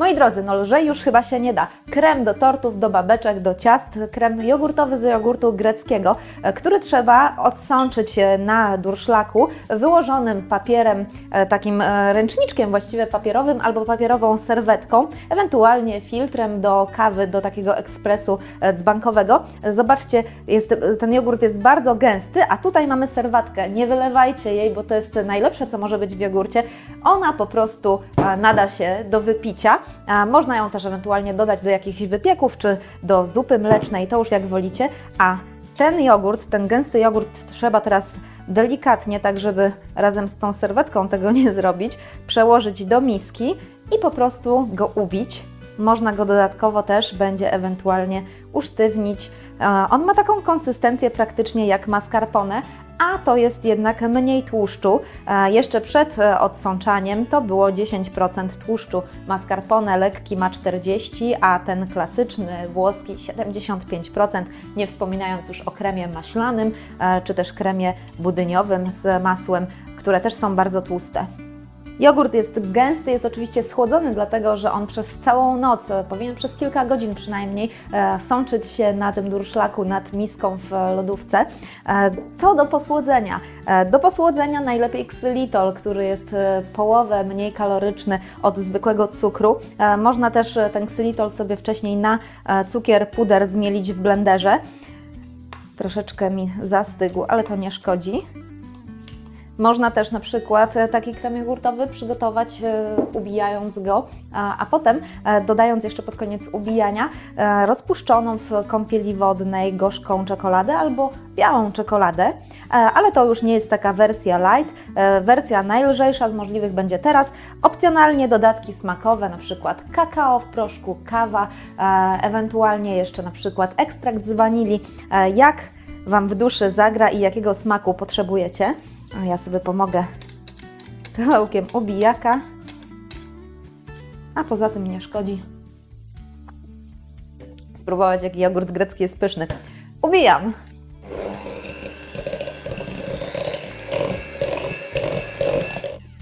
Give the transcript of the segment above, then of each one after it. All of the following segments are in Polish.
Moi drodzy, no lżej już chyba się nie da. Krem do tortów, do babeczek, do ciast, krem jogurtowy z jogurtu greckiego, e, który trzeba odsączyć e, na durszlaku wyłożonym papierem, e, takim ręczniczkiem właściwie papierowym albo papierową serwetką, ewentualnie filtrem do kawy, do takiego ekspresu dzbankowego. Zobaczcie, jest, ten jogurt jest bardzo gęsty, a tutaj mamy serwatkę. Nie wylewajcie jej, bo to jest najlepsze, co może być w jogurcie. Ona po prostu nada się do wypicia. Można ją też ewentualnie dodać do jakichś wypieków czy do zupy mlecznej, to już jak wolicie. A ten jogurt, ten gęsty jogurt trzeba teraz delikatnie, tak żeby razem z tą serwetką tego nie zrobić, przełożyć do miski i po prostu go ubić. Można go dodatkowo też będzie ewentualnie usztywnić. On ma taką konsystencję praktycznie jak mascarpone, a to jest jednak mniej tłuszczu. E, Jeszcze przed e, odsączaniem to było 10% tłuszczu. Mascarpone lekki ma 40%, a ten klasyczny włoski 75%, nie wspominając już o kremie maślanym, e, czy też kremie budyniowym z masłem, które też są bardzo tłuste. Jogurt jest gęsty, jest oczywiście schłodzony, dlatego że on przez całą noc, e, powinien przez kilka godzin przynajmniej, e, sączyć się na tym durszlaku nad miską w lodówce. E, co do posłodzenia? Do posłodzenia najlepiej ksylitol, który jest połowę mniej kaloryczny od zwykłego cukru. Można też ten ksylitol sobie wcześniej na cukier, puder zmielić w blenderze. Troszeczkę mi zastygł, ale to nie szkodzi. Można też na przykład e, taki krem jogurtowy przygotować e, ubijając go, a, potem e, dodając jeszcze pod koniec ubijania rozpuszczoną w kąpieli wodnej gorzką czekoladę albo białą czekoladę, ale to już nie jest taka wersja light. Wersja najlżejsza z możliwych będzie teraz. Opcjonalnie dodatki smakowe, na przykład kakao w proszku, kawa, ewentualnie jeszcze na przykład ekstrakt z wanilii. Jak Wam w duszy zagra i jakiego smaku potrzebujecie. A ja sobie pomogę kawałkiem ubijaka. A poza tym nie szkodzi spróbować, jaki jogurt grecki jest pyszny. Ubijam.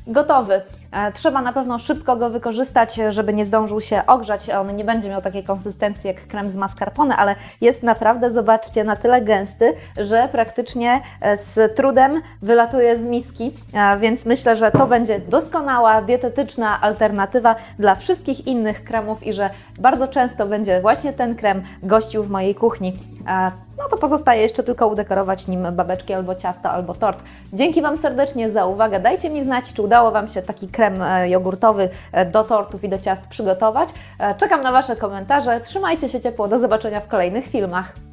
Gotowy. E, Trzeba na pewno szybko go wykorzystać, żeby nie zdążył się ogrzać. On nie będzie miał takiej konsystencji jak krem z mascarpone, ale jest naprawdę, zobaczcie, na tyle gęsty, że praktycznie e, z trudem wylatuje z miski, E, więc myślę, że to będzie doskonała, dietetyczna alternatywa dla wszystkich innych kremów i że bardzo często będzie właśnie ten krem gościł w mojej kuchni. No to pozostaje jeszcze tylko udekorować nim babeczki albo ciasto, albo tort. Dzięki Wam serdecznie za uwagę. Dajcie mi znać, czy udało Wam się taki krem e, jogurtowy e, do tortów i do ciast przygotować. E, Czekam na Wasze komentarze. Trzymajcie się ciepło. Do zobaczenia w kolejnych filmach.